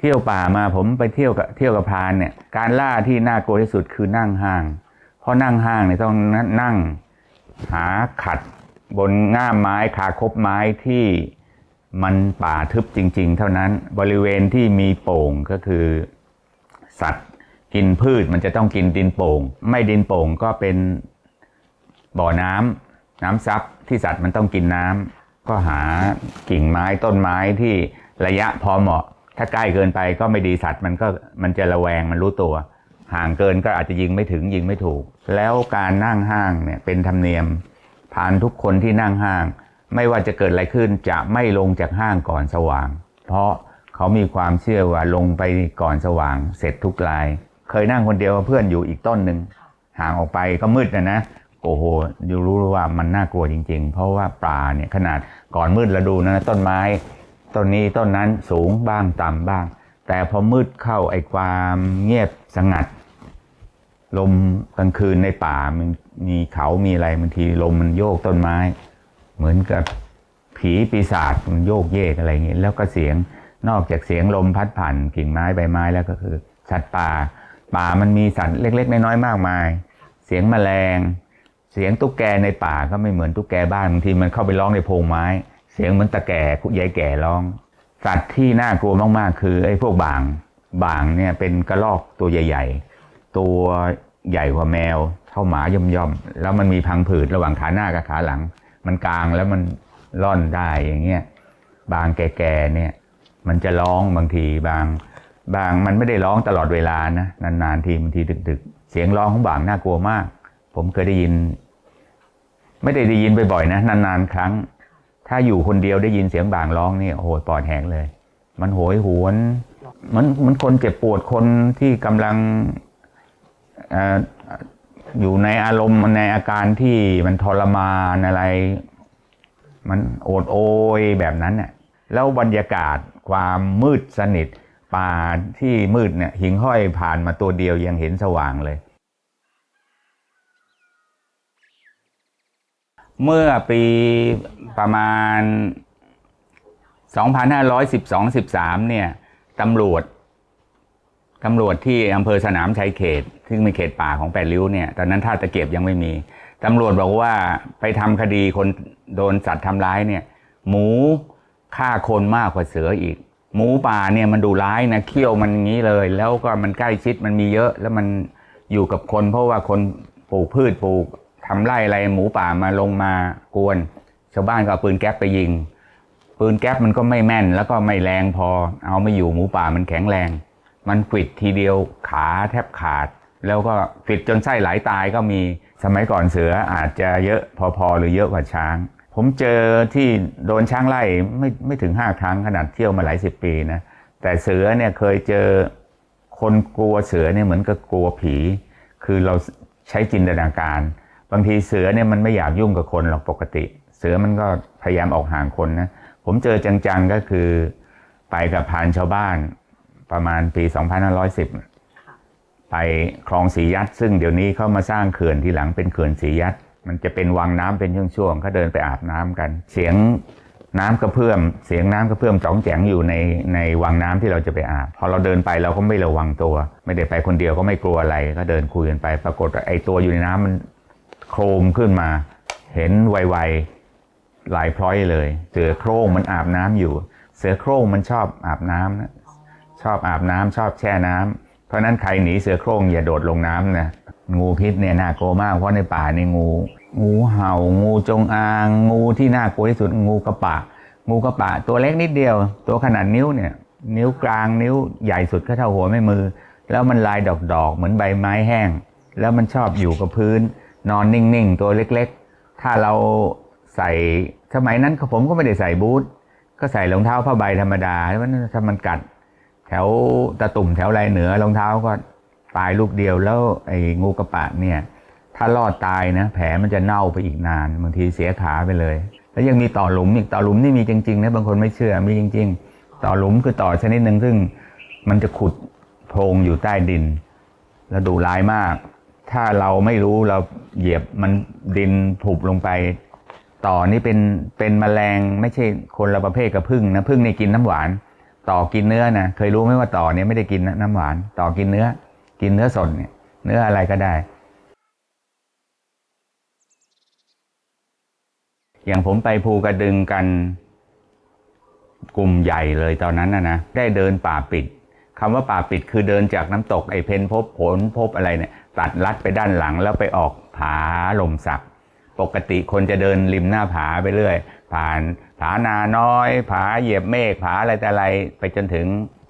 เที่ยวป่ามาผมไปเที่ยวกับเที่ยวกับพานเนี่ยการล่าที่น่ากลัวที่สุดคือนั่งห้าง เพราะนั่งห้างเนี่ยต้องนั่งหาขัดบนง่ามไม้คาคบไม้ที่มันป่าทึบจริง ๆ เท่านั้นบริเวณที่มีโป่งก็คือ สัตว์กินพืชมันจะต้องกินดินโป่ง ไม่ดินโป่งก็เป็นบ่อน้ำน้ำซับที่สัตว์มันต้องกินน้ำก็หากิ่งไม้ต้นไม้ที่ระยะพอเหมาะ ถ้าใกล้เกินไปก็ไม่ดีสัตว์มันก็มันจะระแวงมันรู้ตัว ห่างเกินก็อาจจะยิงไม่ถึงยิงไม่ถูก แล้วการนั่งห้างเนี่ยเป็นธรรมเนียมผ่านทุกคนที่นั่งห้าง ไม่ว่าจะเกิดอะไรขึ้นจะไม่ลงจากห้างก่อนสว่าง เพราะเขามีความเชื่อว่าลงไปก่อนสว่าง เสร็จทุกราย เคยนั่งคนเดียวเพื่อนอยู่อีกต้นหนึ่งห่างออกไปก็มืดนะนะโอ้โหอยู่รู้ว่ามันน่ากลัวจริง ๆ เพราะว่าป่าเนี่ยขนาดก่อนมืดเราดูนะต้นไม้ ต้นนี้ต้นนั้นสูงบ้างต่ำบ้าง แต่พอมืดเข้าไอ้ความเงียบสงัด ลมกลางคืนในป่ามันมีเขามีอะไรบางทีลมมันโยกต้นไม้ เหมือนกับผีปีศาจมันโยกเยกอะไรอย่างนี้แล้วก็เสียงนอกจากเสียงลมพัดผ่านกิ่งไม้ใบไม้แล้วก็คือ สัตว์ป่า ป่ามันมีสัตว์เล็ก ๆ น้อยๆมากมาย เสียงแมลง เสียงตุ๊กแกในป่าก็ไม่เหมือนตุ๊กแกบ้านบางทีมันเข้าไปร้องในโพรงไม้ สียงเหมือนตะแก่ยายแก่ร้อง สัตว์ที่น่ากลัวมากๆ คือไอ้พวกบางบางเนี่ยเป็นกระรอกตัวใหญ่ ๆ ตัวใหญ่กว่าแมวเท่าหมาย่อมๆแล้วมันมีพังผืดระหว่างขาหน้ากับขาหลัง มันกลางแล้วมันล่อนได้อย่างเงี้ยบางแก่ๆเนี่ย มันจะร้องบางทีบางบางมันไม่ได้ร้องตลอดเวลานะนานๆทีบางทีดึก ๆ เสียงร้องของบางน่ากลัวมาก ผมเคยได้ยิน ไม่ได้ได้ยินบ่อยๆนะนานๆครั้ง ถ้าอยู่คนเดียวได้ยินเสียงบางร้องนี่โอ้โหปอดแหกเลย มันโหยหวนมันมันคนเจ็บปวดคนที่กำลังออยู่ในอารมณ์ในอาการที่มันทรมานอะไร มันโอดโอยแบบนั้นเนี่ยแล้วบรรยากาศความมืดสนิทป่าที่มืดเนี่ยหิงห้อยผ่านมาตัวเดียวยังเห็นสว่างเลย เมื่อปีประมาณ 2512-13 เนี่ยตำรวจตำรวจที่อำเภอสนามชัยเขต ซึ่งเป็นเขตป่าของแปดริ้วเนี่ย ตอนนั้นท่าตะเกียบยังไม่มี ตำรวจบอกว่าไปทำคดีคนโดนสัตว์ทำร้ายเนี่ย หมูฆ่าคนมากกว่าเสืออีก หมูป่าเนี่ยมันดูร้ายนะเขี้ยวมันอย่างนี้เลย แล้วก็มันใกล้ชิดมันมีเยอะ แล้วมันอยู่กับคนเพราะว่าคนปลูกพืชปลูก ทำไร่อะไรหมูป่ามาลงมากวน ชาวบ้านก็เอาปืนแก๊ปไปยิง ปืนแก๊ปมันก็ไม่แม่น แล้วก็ไม่แรงพอ เอาไม่อยู่หมูป่ามันแข็งแรง มันกวิดทีเดียวขาแทบขาด แล้วก็กวิดจนไส้ไหลาตายก็มีสมัยก่อนเสืออาจจะเยอะพอๆหรือเยอะกว่าช้าง ผมเจอที่โดนช้างไล่ไม่ไม่ถึงห้าครั้งขนาดเที่ยวมาหลายสิบปีนะแต่เสือเนี่ยเคยเจอคนกลัวเสือเนี่ยเหมือนกับกลัวผี คือเราใช้จินตนาการ บางทีเสือเนี่ยมันไม่อยากยุ่งกับคนหรอกปกติ เสือมันก็พยายามออกห่างคนนะผมเจอจังๆก็คือไปกับพรานชาวบ้านประมาณปี 2510 ไปคลองสียัดซึ่งเดี๋ยวนี้เขามาสร้างเขื่อนทีหลังเป็นเขื่อนสียัดมันจะเป็นวังน้ำเป็นช่วงๆเขาเดินไปอาบน้ำกัน เสียงน้ำกระเพื่อม เสียงน้ำกระเพื่อมจ้องแจงอยู่ในในวังน้ำที่เราจะไปอาบ พอเราเดินไปเราก็ไม่ระวังตัว ไม่ได้ไปคนเดียวก็ไม่กลัวอะไร ก็เดินคุยกันไป ปรากฏว่าไอ้ตัวอยู่ในน้ำมัน โครมขึ้นมา เห็นไวๆหลายพร้อยเลย เสือโคร่งมันอาบน้ำอยู่ เสือโคร่งมันชอบอาบน้ำนะชอบอาบน้ำชอบแช่น้ำเพราะฉะนั้นใครหนีเสือโคร่งอย่าโดดลงน้ำนะงูพิษเนี่ยน่ากลัวมากเพราะในป่าในงู งูเห่างูจงอาง งูที่น่ากลัวที่สุดงูกระปะ งูกระปะ ตัวเล็กนิดเดียว ตัวขนาดนิ้วเนี่ย นิ้วกลางนิ้วใหญ่สุดก็เท่าหัวแม่มือ แล้วมันลายดอกๆเหมือนใบไม้แห้ง แล้วมันชอบอยู่กับพื้น นอนนิ่งๆ ตัวเล็กๆ ถ้าเราใส่สมัยนั้นผมก็ไม่ได้ใส่บูทก็ใส่รองเท้าผ้าใบธรรมดาแล้วมันถ้ามันกัด แถวตะตุ่มแถวไรเหนือรองเท้าก็ตายลูกเดียวแล้วไอ้งูกระปะเนี่ย ถ้ารอดตายนะ แผลมันจะเน่าไปอีกนานบางทีเสียขาไปเลย แล้วยังมีต่อหลุมอีกต่อหลุมนี่มีจริงๆนะบางคนไม่เชื่อมีจริง ๆ ต่อหลุมคือต่อชนิดหนึ่งซึ่งมันจะขุดโพรงอยู่ใต้ดิน แล้วดุร้ายมาก ถ้าเราไม่รู้เราเหยียบมันดินผุบลงไป ต่อนี่เป็นเป็นแมลงไม่ใช่คนละประเภทกับพึ่งนะพึ่งนี่กินน้ำหวาน ต่อกินเนื้อนะเคยรู้ไหมว่าต่อเนี่ยไม่ได้กินน้ำหวาน ต่อกินเนื้อ กินเนื้อสดเนี่ยเนื้ออะไรก็ได้ อย่างผมไปภูกระดึงกัน กลุ่มใหญ่เลยตอนนั้นนะนะได้เดินป่าปิด คำว่าป่าปิดคือเดินจากน้ำตกไอเพนพบผลพบอะไรเนี่ยตัดลัดไปด้านหลังแล้วไปออกผาลมสัก ปกติคนจะเดินริมหน้าผาไปเรื่อย ผ่านผานาน้อย ผาเหยียบเมฆผาอะไรแต่อะไร ไปจนถึง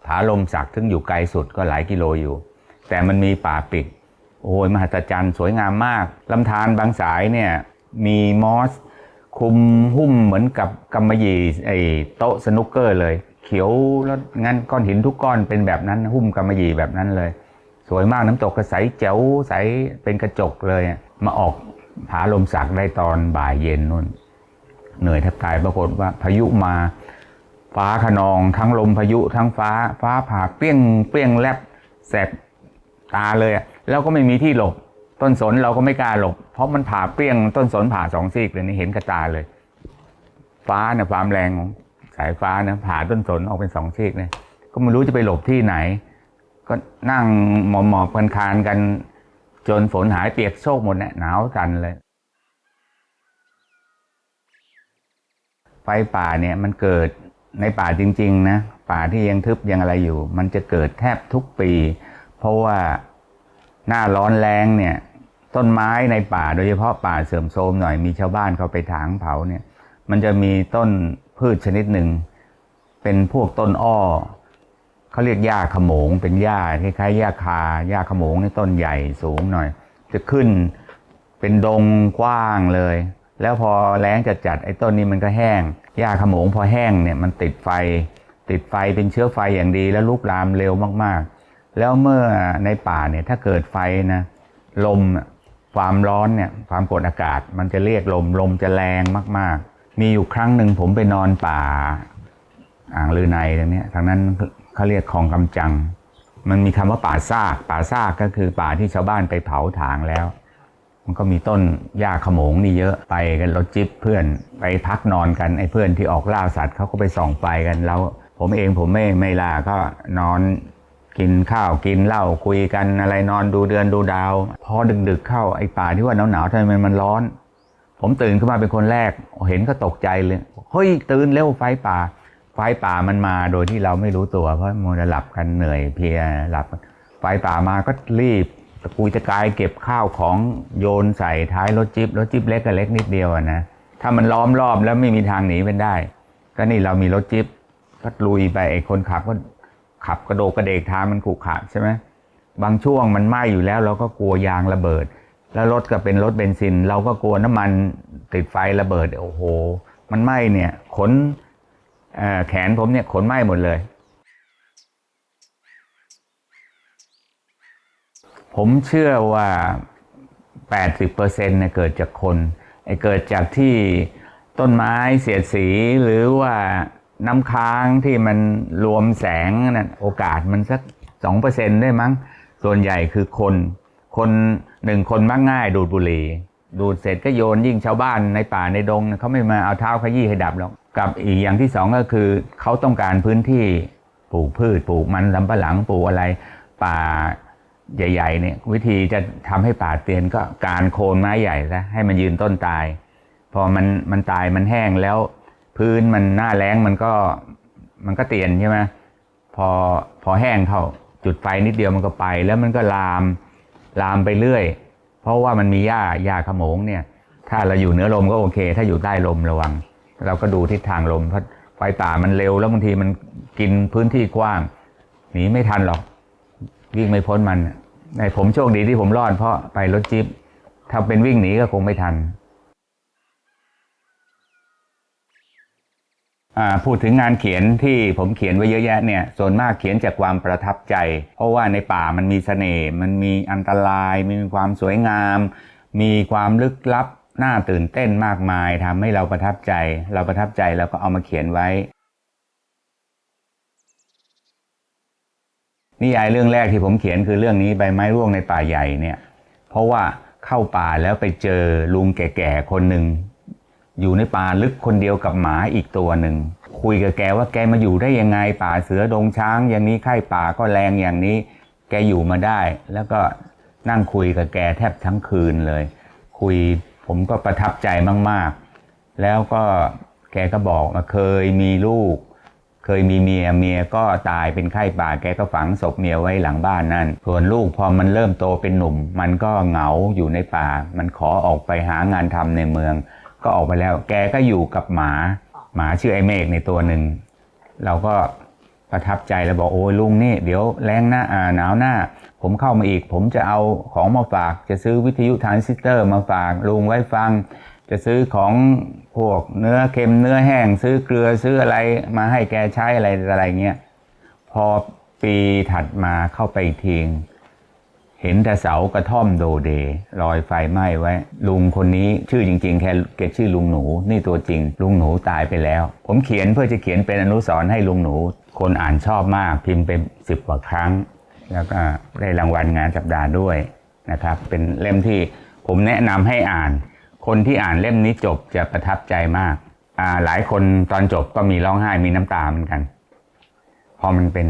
ผาลมสักซึ่งอยู่ไกลสุดก็หลายกิโลอยู่ แต่มันมีป่าปิด โอ้ยมหัศจรรย์สวยงามมากลำธารบางสายเนี่ยมีมอสคุมหุ้มเหมือนกับกำมะหยี่ไอโต๊ะสนุกเกอร์เลย เขียวแล้วงั้นก้อนหินทุกก้อนเป็นแบบนั้น หุ้มกำมะหยี่แบบนั้นเลย สวยมากน้ำตกก็ใสแจ๋วใสเป็นกระจกเลยมาออกผาลมสักได้ตอนบ่ายเย็นนู่น เหนื่อยแทบตายปรากฏว่าพายุมาฟ้าขนองทั้งลมพายุทั้งฟ้าฟ้าผ่าเปี้ยงเปี้ยงแลบแสบตาเลยแล้วก็ไม่มีที่หลบ ต้นสนเราก็ไม่กล้าหลบ เพราะมันผ่าเปี้ยงต้นสนผ่าสองซีกเลยนี่เห็นกระตาเลย ฟ้าเนี่ยความแรงของายฟ้านะผ่าต้นสนออกเป็นสองซีกเลยก็ไม่รู้จะไปหลบที่ไหน ก็นั่งหมอบหมอบกันคานกัน จนฝนหายเปียกโชกหมดเนี่ยหนาวจันเลย ไฟป่าเนี่ยมันเกิดในป่าจริง ๆ นะ ป่าที่ยังทึบยังอะไรอยู่ มันจะเกิดแทบทุกปี เพราะว่าหน้าร้อนแรงเนี่ย ต้นไม้ในป่าโดยเฉพาะป่าเสื่อมโทรมหน่อยมีชาวบ้านเขาไปถางเผาเนี่ย มันจะมีต้น พืชชนิดหนึ่ง เป็นพวกต้นอ้อเขาเรียกหญ้าขโมง เป็นหญ้าคล้ายๆหญ้าคาหญ้าขโมงนี่ต้นใหญ่สูงหน่อย จะขึ้นเป็นดงกว้างเลย แล้วพอแล้งจัดจัดไอ้ต้นนี้มันก็แห้งหญ้าขโมงพอแห้งเนี่ยมันติดไฟ ติดไฟเป็นเชื้อไฟอย่างดีแล้วลุกลามเร็วมากๆ แล้วเมื่อในป่าเนี่ยถ้าเกิดไฟนะลมความร้อนเนี่ยความกดอากาศ มันจะเรียกลมลมจะแรงมากๆ มีอยู่ครั้งหนึ่งผมไปนอนป่า อ่างลือในตรงนี้ทางนั้นเขาเรียกคลองกำจัง มันมีคำว่าป่าซาก ป่าซากก็คือป่าที่ชาวบ้านไปเผาถางแล้ว มันก็มีต้นหญ้าขโมงนี่เยอะไปกันรถจิ๊บเพื่อนไปพักนอนกันไอ้เพื่อนที่ออกล่าสัตว์เขาก็ไปส่องไฟกันแล้ว ผมเองผมไม่ไม่ล่าก็นอนกินข้าวกินเหล้าคุยกันอะไรนอนดูเดือนดูดาว พอดึกๆเข้าไอ้ป่าที่ว่าหนาวๆทำไมมันร้อน ผมตื่นขึ้นมาเป็นคนแรก เห็นก็ตกใจเลยเฮ้ยตื่นเร็วไฟป่า ไฟป่ามันมาโดยที่เราไม่รู้ตัวเพราะมัวหลับกันเหนื่อยเพลียหลับ ไฟป่ามาก็รีบตะกุยตะกายเก็บข้าวของโยนใส่ท้ายรถจิ๊บรถจิ๊บเล็กก็เล็กนิดเดียวนะถ้ามันล้อมรอบแล้วไม่มีทางหนีเป็นได้ ก็นี่เรามีรถจิ๊บก็ลุยไปไอ้คนขับก็ขับกระโดดกระเดกทางมันขรุขระใช่ไหมบางช่วงมันไหม้อยู่แล้วเราก็กลัวยางระเบิด แล้วรถก็เป็นรถเบนซิน เราก็กลัวน้ำมันติดไฟระเบิดโอ้โห มันไหม้เนี่ยขนแขนผมเนี่ยขนไหม้หมดเลย ผมเชื่อว่า 80%เนี่ยเกิดจากคนไอ้เกิดจากที่ต้นไม้เสียดสีหรือว่าน้ำค้างที่มันรวมแสงนั่นโอกาสมันสัก 2%ได้มั้ง ส่วนใหญ่คือคน คน หนึ่งคนมักง่ายดูดบุหรี่ดูดเสร็จก็โยนยิ่งชาวบ้านในป่าในดงเขาไม่มาเอาเท้าขยี้ให้ดับหรอกกับอีกอย่างที่สองก็คือเขาต้องการพื้นที่ปลูกพืชปลูกมันสำปะหลังปลูกอะไร ป่าใหญ่ๆเนี่ยวิธีจะทำให้ป่าเตียนก็การโคนไม้ใหญ่ซะให้มันยืนต้นตาย พอมันมันตายมันแห้งแล้ว พื้นมันหน้าแล้งมันก็มันก็เตียนใช่ไหมพอพอแห้งเข้าจุดไฟนิดเดียวมันก็ไป แล้วมันก็ลาม ลามไปเรื่อย เพราะว่ามันมีหญ้าหญ้าขโมงเนี่ย ถ้าเราอยู่เหนือลมก็โอเค ถ้าอยู่ใต้ลมระวัง เราก็ดูทิศทางลมเพราะไฟป่ามันเร็วแล้วบางทีมันกินพื้นที่กว้างหนีไม่ทันหรอกวิ่งไม่พ้นมันในผมโชคดีที่ผมรอดเพราะไปรถจิ๊บถ้าเป็นวิ่งหนีก็คงไม่ทัน อ่า พูดถึงงานเขียนที่ผมเขียนไว้เยอะแยะเนี่ยส่วนมากเขียนจากความประทับใจ เพราะว่าในป่ามันมีเสน่ห์มันมีอันตราย มีความสวยงาม มีความลึกลับน่าตื่นเต้นมากมายทำให้เราประทับใจ เราประทับใจเราก็เอามาเขียนไว้ นิยายเรื่องแรกที่ผมเขียนคือเรื่องนี้ใบไม้ร่วงในป่าใหญ่เนี่ย เพราะว่าเข้าป่าแล้วไปเจอลุงแก่ๆคนหนึ่ง อยู่ในป่าลึกคนเดียวกับหมาอีกตัวหนึ่ง คุยกับแกว่าแกมาอยู่ได้ยังไงป่าเสือดงช้าง อย่างนี้ไข้ป่าก็แรงอย่างนี้ แกอยู่มาได้ แล้วก็นั่งคุยกับแกแทบทั้งคืนเลย คุยผมก็ประทับใจมาก ๆ แล้วก็แกก็บอกว่าเคยมีลูก เคยมีเมียเมียก็ตายเป็นไข้ป่า แกก็ฝังศพเมียไว้หลังบ้านนั่นส่วนลูกพอมันเริ่มโตเป็นหนุ่ม มันก็เหงาอยู่ในป่า มันขอออกไปหางานทำในเมือง ก็ออกไปแล้ว แกก็อยู่กับหมา หมาชื่อไอเมฆในตัวหนึ่ง เราก็ประทับใจแล้วบอกโอ้ยลุงนี่ เดี๋ยวแรงหน้าอ่าหนาวหน้า ผมเข้ามาอีก ผมจะเอาของมาฝาก จะซื้อวิทยุทรานซิสเตอร์มาฝากลุงไว้ฟัง จะซื้อของพวกเนื้อเค็มเนื้อแห้ง ซื้อเกลือซื้ออะไรมาให้แกใช้อะไรอะไรเงี้ยพอปีถัดมาเข้าไปอีกที เห็นแต่เสากระท่อมโดเดลอยไฟไหม้ไว้ ลุงคนนี้ชื่อจริง ๆ แค่แกชื่อลุงหนู นี่ตัวจริง ลุงหนูตายไปแล้ว ผมเขียนเพื่อจะเขียนเป็นอนุสรณ์ให้ลุงหนู คนอ่านชอบมากพิมพ์ไปสิบกว่าครั้ง แล้วก็ได้รางวัลงานสัปดาห์ด้วยนะครับ เป็นเล่มที่ผมแนะนำให้อ่าน คนที่อ่านเล่มนี้จบจะประทับใจมากอ่าหลายคนตอนจบก็มีร้องไห้มีน้ำตาเหมือนกันพราะมันเป็น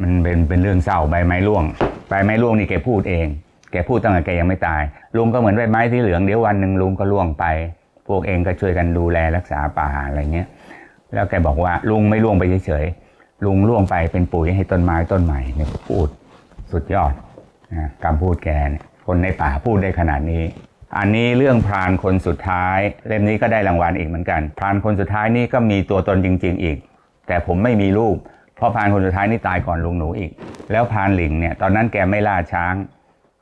มันเป็นเป็นเรื่องเศร้าใบไม้ร่วงใบไม้ร่วงนี่แกพูดเอง แกพูดตั้งแต่แกยังไม่ตาย ลุงก็เหมือนใบไม้ที่เหลืองเดี๋ยววันหนึ่งลุงก็ร่วงไป พวกเองก็ช่วยกันดูแลรักษาป่าอะไรเงี้ย แล้วแกบอกว่าลุงไม่ร่วงไปเฉยๆลุงร่วงไปเป็นปุ๋ยให้ต้นไม้ต้นใหม่เนี่ยพูดสุดยอดนะคำพูดแกเนี่ยคนในป่าพูดได้ขนาดนี้ อันนี้เรื่องพรานคนสุดท้าย เล่มนี้ก็ได้รางวัลอีกเหมือนกัน พรานคนสุดท้ายนี่ก็มีตัวตนจริง ๆ อีก แต่ผมไม่มีรูป เพราะพานคนสุดท้ายนี่ตายก่อนลุงหนูอีก แล้วพานหลิงเนี่ยตอนนั้นแกไม่ล่าช้าง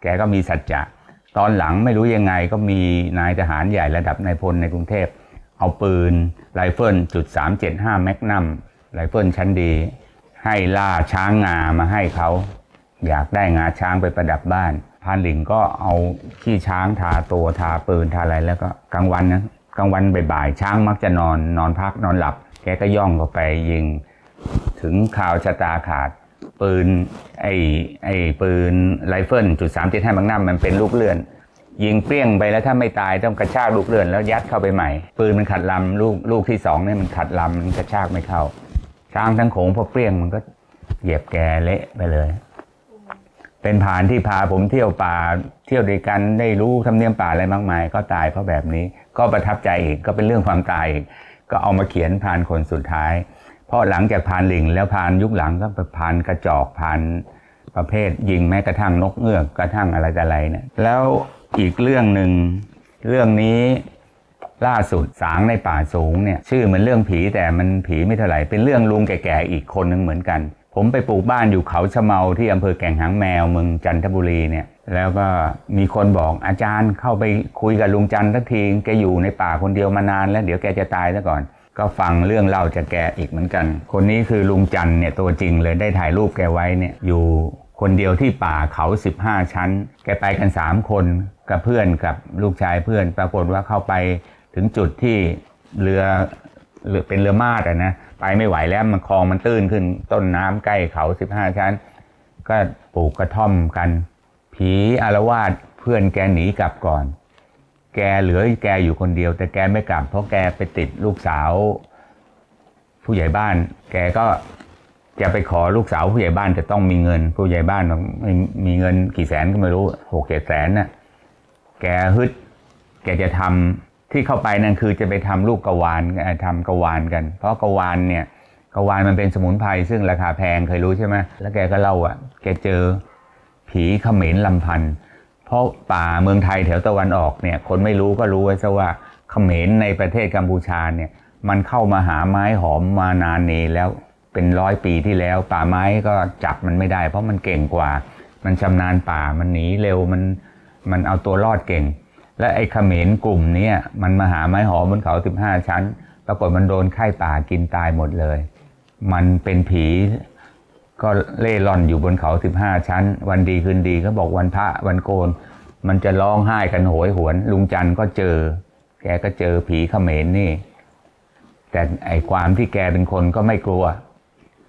แกก็มีสัจจะ ตอนหลังไม่รู้ยังไงก็มีนายทหารใหญ่ระดับนายพลในกรุงเทพ เอาปืนไรเฟิลจุด375แมกนัมไรเฟิลชั้นดี ให้ล่าช้างงามาให้เขา อยากได้งาช้างไปประดับบ้านพานหลิงก็เอาขี้ช้างทาตัวทาปืนทาอะไรแล้วก็กลางวันนะกลางวันบ่ายๆช้างมักจะนอนนอนพักนอนหลับ แกก็ย่องเข้าไปยิง ถึงข่าวชะตาขาด ปืนไอ้ไอ้ปืนไรเฟิลจุดสามเจ็ดห้ามังนัมมันเป็นลูกเลื่อน ยิงเปรี้ยงไปแล้วถ้าไม่ตายต้องกระชากลูกเลื่อน แล้วยัดเข้าไปใหม่ ปืนมันขัดลำลูกลูกที่สองเนี่ยมันขัดลำมันกระชากไม่เข้าช้างทั้งโขงพอเปรี้ยงมันก็เหยียบแกเละไปเลย เป็นผ่านที่พาผมเที่ยวป่าเที่ยวด้วยกันได้รู้ทำเนียมป่าอะไรมากมาย ก็ตายเพราะแบบนี้ ก็ประทับใจอีกก็เป็นเรื่องความตายอีกก็เอามาเขียนผ่านคนสุดท้าย เพราะหลังจากผ่านลิงแล้วผ่านยุคหลังก็ไปผ่านกระจอกผ่านประเภทยิงแม้กระทั่งนกเงือกกระทั่งอะไรแต่อะไรเนี่ยแล้วอีกเรื่องหนึ่งเรื่องนี้ล่าสุดสางในป่าสูงเนี่ยชื่อเหมือนเรื่องผีแต่มันผีไม่เท่าไหร่เป็นเรื่องลุงแก่ๆอีกคนหนึ่งเหมือนกัน ผมไปปลูกบ้านอยู่เขาชะเมาที่อำเภอแก่งหางแมวเมืองจันทบุรีเนี่ยแล้วก็มีคนบอกอาจารย์เข้าไปคุยกับลุงจันทร์สักทีแกอยู่ในป่าคนเดียวมานานแล้วเดี๋ยวแกจะตายซะก่อน ก็ฟังเรื่องเล่าจากแกอีกเหมือนกัน คนนี้คือลุงจันเนี่ยตัวจริงเลยได้ถ่ายรูปแกไว้เนี่ยอยู่คนเดียวที่ป่าเขา 15 ชั้น แกไปกัน 3 คนกับเพื่อนกับลูกชายเพื่อน ปรากฏว่าเข้าไปถึงจุดที่เรือเรือเป็นเรือมาดอะนะไปไม่ไหวแล้วมันคลองมันตื้นขึ้นต้นน้ำใกล้เขา15ชั้น ก็ปลูกกระท่อมกัน ผีอารวาสเพื่อนแกหนีกลับก่อน แกเหลือแกอยู่คนเดียว แต่แกไม่กลับ เพราะแกไปติดลูกสาว ผู้ใหญ่บ้าน แกก็จะไปขอลูกสาวผู้ใหญ่บ้านจะต้องมีเงิน ผู้ใหญ่บ้านม,มีเงินกี่แสนก็ไม่รู้หกเจ็ดแสนน่ะแกฮึด แกจะทำที่เข้าไปนั่นคือจะไปทำลูกกระวานเอ่อทำกระวานกัน เพราะกระวานเนี่ยกระวานมันเป็นสมุนไพรซึ่งราคาแพงเคยรู้ใช่ไหมแล้วแกก็เล่าอะ แกเจอผีเขมรลำพันธ์ เพราะป่าเมืองไทยแถวตะวันออกเนี่ยคนไม่รู้ก็รู้ไว้ซะว่าเขมรในประเทศกัมพูชาเนี่ยมันเข้ามาหาไม้หอมมานานนีแล้วเป็นร้อยปีที่แล้ว ป่าไม้ก็จับมันไม่ได้ เพราะมันเก่งกว่า มันชำนาญป่ามันหนีเร็วมันมันเอาตัวรอดเก่ง และไอ้เขมรกลุ่มนี้มันมาหาไม้หอมบนเขา 15 ชั้น ปรากฏมันโดนไข้ป่ากินตายหมดเลย มันเป็นผี ก็เล่ร่อนอยู่บนเขา 15 ชั้น วันดีคืนดีก็บอกวันพระวันโกน มันจะร้องไห้กันโหยหวน ลุงจันก็เจอ แกก็เจอผีเขมรนี่ แต่ไอความที่แกเป็นคนก็ไม่กลัว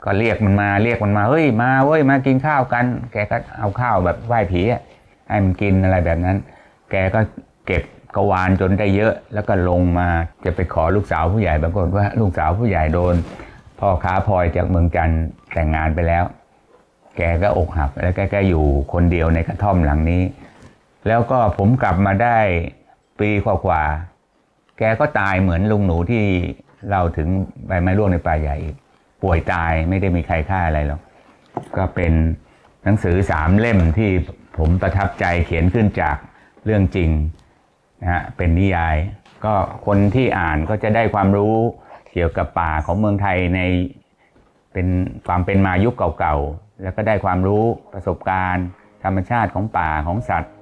ก็เรียกมันมาเรียกมันมา เฮ้ยมาเว้ยมากินข้าวกัน แกก็เอาข้าวแบบไหว้ผีให้มันกินอะไรแบบนั้น แกก็เก็บกวานจนได้เยอะ แล้วก็ลงมาจะไปขอลูกสาวผู้ใหญ่ปรากฏว่าลูกสาวผู้ใหญ่โดน พ่อค้าพลอยจากเมืองจันทร์แต่งงานไปแล้ว แกก็อกหัก แล้วแกก็อยู่คนเดียวในกระท่อมหลังนี้ แล้วก็ผมกลับมาได้ปีกว่าๆแกก็ตายเหมือนลุงหนูที่เราถึงใบไม้ร่วงในป่าใหญ่อีกป่วยตายไม่ได้มีใครฆ่าอะไรหรอกก็เป็นหนังสือสามเล่มที่ผมประทับใจเขียนขึ้นจากเรื่องจริงนะฮะเป็นนิยาย ก็คนที่อ่านก็จะได้ความรู้ เกี่ยวกับป่าของเมืองไทยในเป็นความเป็นมายุคเก่าๆ แล้วก็ได้ความรู้ประสบการณ์ ธรรมชาติของป่าของสัตว์